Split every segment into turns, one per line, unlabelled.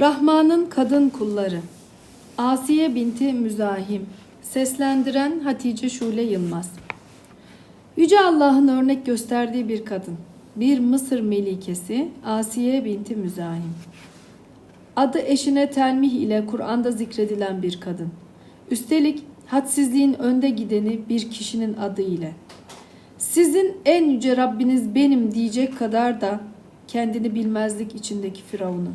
Rahman'ın kadın kulları Asiye binti Müzahim Seslendiren Hatice Şule Yılmaz Yüce Allah'ın örnek gösterdiği bir kadın. Bir Mısır melikesi Asiye binti Müzahim. Adı eşine telmih ile Kur'an'da zikredilen bir kadın. Üstelik hadsizliğin önde gideni bir kişinin adı ile. Sizin en yüce Rabbiniz benim diyecek kadar da kendini bilmezlik içindeki Firavun'un.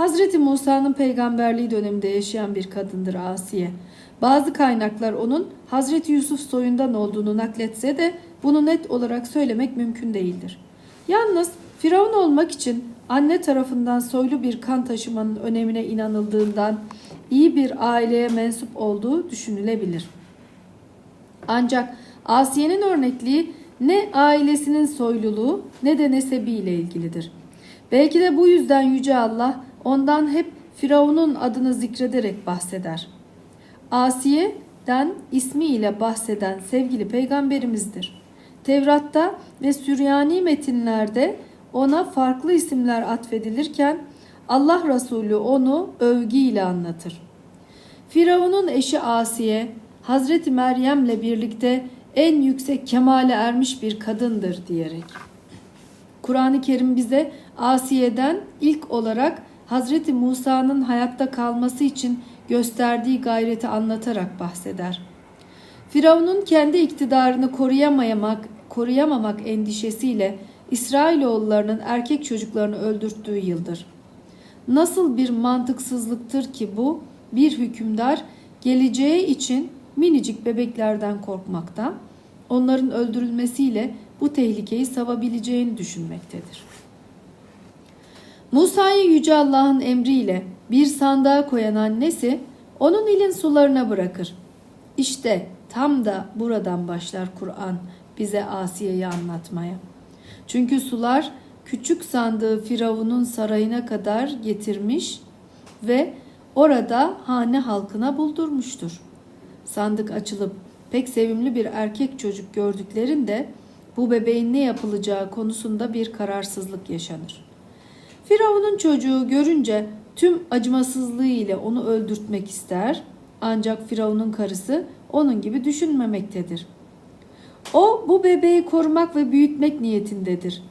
Hazreti Musa'nın peygamberliği döneminde yaşayan bir kadındır Asiye. Bazı kaynaklar onun Hazreti Yusuf soyundan olduğunu nakletse de bunu net olarak söylemek mümkün değildir. Yalnız Firavun olmak için anne tarafından soylu bir kan taşımanın önemine inanıldığından iyi bir aileye mensup olduğu düşünülebilir. Ancak Asiye'nin örnekliği ne ailesinin soyluluğu ne de nesebiyle ilgilidir. Belki de bu yüzden Yüce Allah ondan hep Firavun'un adını zikrederek bahseder. Asiye'den ismiyle bahseden sevgili peygamberimizdir. Tevrat'ta ve Süryani metinlerde ona farklı isimler atfedilirken Allah Resulü onu övgüyle anlatır. Firavun'un eşi Asiye, Hazreti Meryem'le birlikte en yüksek kemale ermiş bir kadındır diyerek. Kur'an-ı Kerim bize Asiye'den ilk olarak Hazreti Musa'nın hayatta kalması için gösterdiği gayreti anlatarak bahseder. Firavun'un kendi iktidarını koruyamamak, koruyamamak endişesiyle İsrailoğullarının erkek çocuklarını öldürttüğü yıldır. Nasıl bir mantıksızlıktır ki bu? Bir hükümdar geleceği için minicik bebeklerden korkmakta, onların öldürülmesiyle bu tehlikeyi savabileceğini düşünmektedir. Musa'yı Yüce Allah'ın emriyle bir sandığa koyan annesi onun ilin sularına bırakır. İşte tam da buradan başlar Kur'an bize Asiye'yi anlatmaya. Çünkü sular küçük sandığı Firavun'un sarayına kadar getirmiş ve orada hane halkına buldurmuştur. Sandık açılıp pek sevimli bir erkek çocuk gördüklerinde bu bebeğin ne yapılacağı konusunda bir kararsızlık yaşanır. Firavun'un çocuğu görünce tüm acımasızlığı ile onu öldürtmek ister ancak Firavun'un karısı onun gibi düşünmemektedir. O bu bebeği korumak ve büyütmek niyetindedir.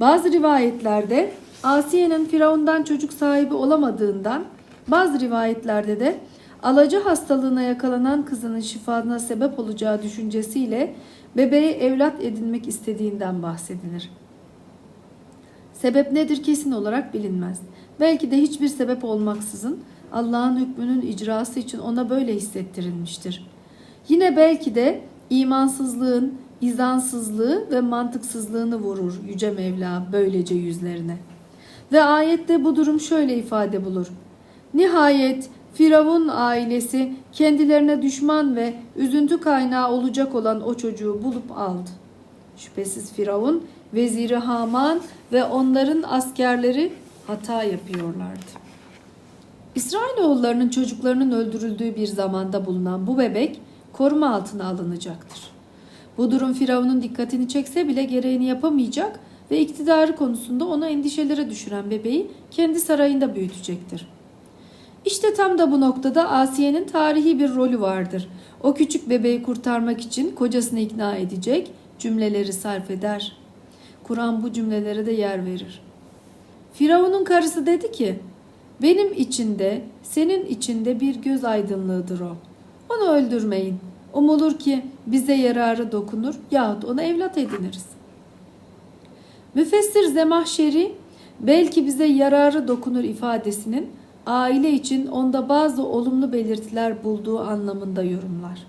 Bazı rivayetlerde Asiye'nin Firavun'dan çocuk sahibi olamadığından, bazı rivayetlerde de alaca hastalığına yakalanan kızının şifasına sebep olacağı düşüncesiyle bebeği evlat edinmek istediğinden bahsedilir. Sebep nedir kesin olarak bilinmez. Belki de hiçbir sebep olmaksızın Allah'ın hükmünün icrası için ona böyle hissettirilmiştir. Yine belki de imansızlığın, izansızlığı ve mantıksızlığını vurur Yüce Mevla böylece yüzlerine. Ve ayette bu durum şöyle ifade bulur. Nihayet Firavun ailesi kendilerine düşman ve üzüntü kaynağı olacak olan o çocuğu bulup aldı. Şüphesiz Firavun, veziri Haman ve onların askerleri hata yapıyorlardı. İsrailoğullarının çocuklarının öldürüldüğü bir zamanda bulunan bu bebek koruma altına alınacaktır. Bu durum Firavun'un dikkatini çekse bile gereğini yapamayacak ve iktidarı konusunda onu endişelere düşüren bebeği kendi sarayında büyütecektir. İşte tam da bu noktada Asiye'nin tarihi bir rolü vardır. O küçük bebeği kurtarmak için kocasını ikna edecek cümleleri sarf eder. Kur'an bu cümlelere de yer verir. Firavun'un karısı dedi ki, benim içinde, senin içinde bir göz aydınlığıdır o. Onu öldürmeyin. Umulur ki bize yararı dokunur yahut ona evlat ediniriz. Müfessir Zemahşeri belki bize yararı dokunur ifadesinin aile için onda bazı olumlu belirtiler bulduğu anlamında yorumlar.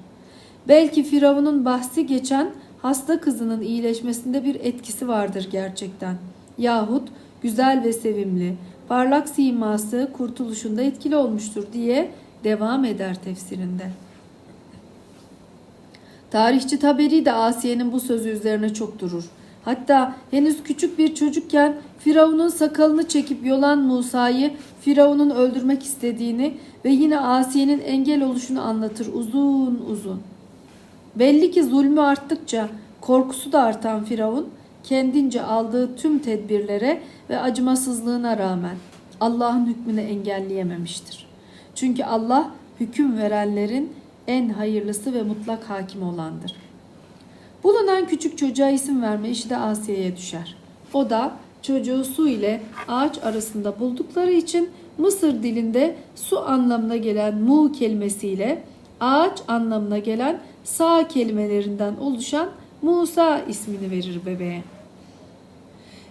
Belki Firavun'un bahsi geçen hasta kızının iyileşmesinde bir etkisi vardır gerçekten. Yahut güzel ve sevimli, parlak siması kurtuluşunda etkili olmuştur diye devam eder tefsirinde. Tarihçi Taberi de Asiye'nin bu sözü üzerine çok durur. Hatta henüz küçük bir çocukken Firavun'un sakalını çekip yolan Musa'yı Firavun'un öldürmek istediğini ve yine Asiye'nin engel oluşunu anlatır uzun uzun. Belli ki zulmü arttıkça korkusu da artan Firavun kendince aldığı tüm tedbirlere ve acımasızlığına rağmen Allah'ın hükmünü engelleyememiştir. Çünkü Allah hüküm verenlerin en hayırlısı ve mutlak hakim olandır. Bulunan küçük çocuğa isim verme işi de Asiye'ye düşer. O da çocuğu su ile ağaç arasında buldukları için Mısır dilinde su anlamına gelen mu kelimesiyle ağaç anlamına gelen sa kelimelerinden oluşan Musa ismini verir bebeğe.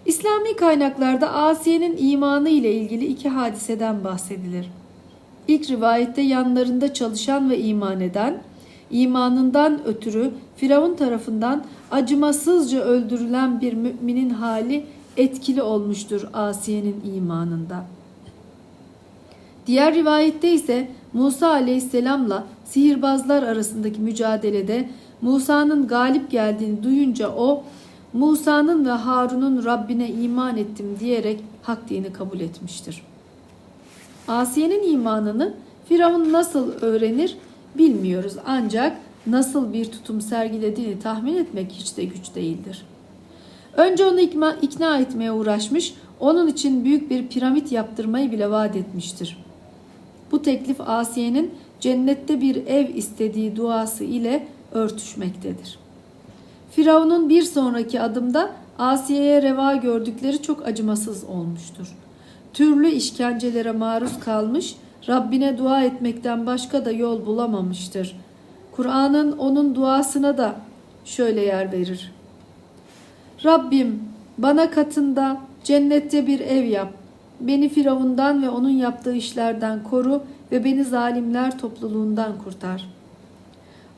İslami kaynaklarda Asiye'nin imanı ile ilgili iki hadiseden bahsedilir. İlk rivayette yanlarında çalışan ve iman eden, imanından ötürü Firavun tarafından acımasızca öldürülen bir müminin hali etkili olmuştur Asiye'nin imanında. Diğer rivayette ise Musa aleyhisselamla sihirbazlar arasındaki mücadelede Musa'nın galip geldiğini duyunca o Musa'nın ve Harun'un Rabbine iman ettim diyerek hak dini kabul etmiştir. Asiye'nin imanını Firavun nasıl öğrenir bilmiyoruz ancak nasıl bir tutum sergilediğini tahmin etmek hiç de güç değildir. Önce onu ikna, etmeye uğraşmış, onun için büyük bir piramit yaptırmayı bile vaat etmiştir. Bu teklif Asiye'nin cennette bir ev istediği duası ile örtüşmektedir. Firavun'un bir sonraki adımda Asiye'ye reva gördükleri çok acımasız olmuştur. Türlü işkencelere maruz kalmış, Rabbine dua etmekten başka da yol bulamamıştır. Kur'an'ın onun duasına da şöyle yer verir. Rabbim bana katında cennette bir ev yap. Beni Firavundan ve onun yaptığı işlerden koru ve beni zalimler topluluğundan kurtar.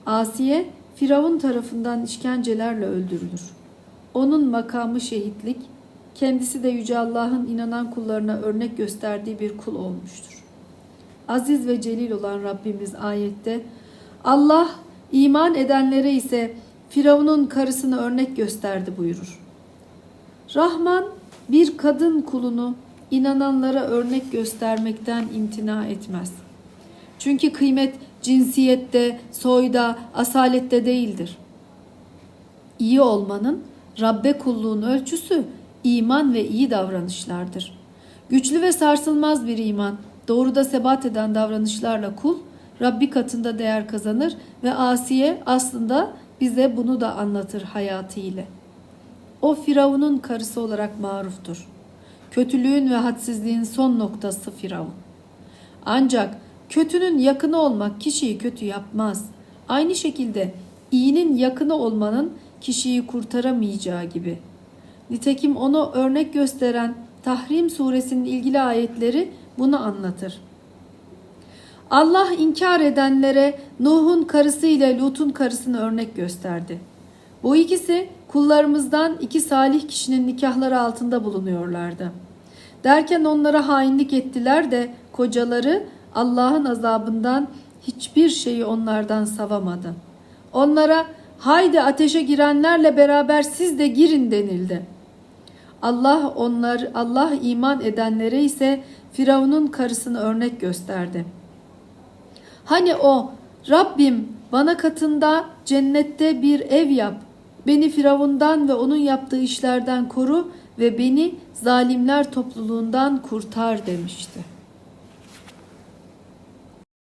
Asiye Firavun tarafından işkencelerle öldürülür. Onun makamı şehitlik, kendisi de Yüce Allah'ın inanan kullarına örnek gösterdiği bir kul olmuştur. Aziz ve celil olan Rabbimiz ayette Allah iman edenlere ise Firavun'un karısını örnek gösterdi buyurur. Rahman bir kadın kulunu inananlara örnek göstermekten imtina etmez. Çünkü kıymet cinsiyette, soyda, asalette değildir. İyi olmanın Rabbe kulluğun ölçüsü iman ve iyi davranışlardır. Güçlü ve sarsılmaz bir iman, doğruda sebat eden davranışlarla kul Rabbi katında değer kazanır ve Asiye aslında bize bunu da anlatır hayatı ile. O Firavun'un karısı olarak maruftur. Kötülüğün ve hadsizliğin son noktası Firavun. Ancak kötünün yakını olmak kişiyi kötü yapmaz. Aynı şekilde iyinin yakını olmanın kişiyi kurtaramayacağı gibi. Nitekim onu örnek gösteren Tahrim suresinin ilgili ayetleri bunu anlatır. Allah inkar edenlere Nuh'un karısı ile Lut'un karısını örnek gösterdi. Bu ikisi kullarımızdan iki salih kişinin nikahları altında bulunuyorlardı. Derken onlara hainlik ettiler de kocaları Allah'ın azabından hiçbir şeyi onlardan savamadı. Onlara haydi ateşe girenlerle beraber siz de girin denildi. Allah onlar Allah iman edenlere ise Firavun'un karısını örnek gösterdi. Hani o Rabbim bana katında cennette bir ev yap. Beni Firavundan ve onun yaptığı işlerden koru ve beni zalimler topluluğundan kurtar demişti.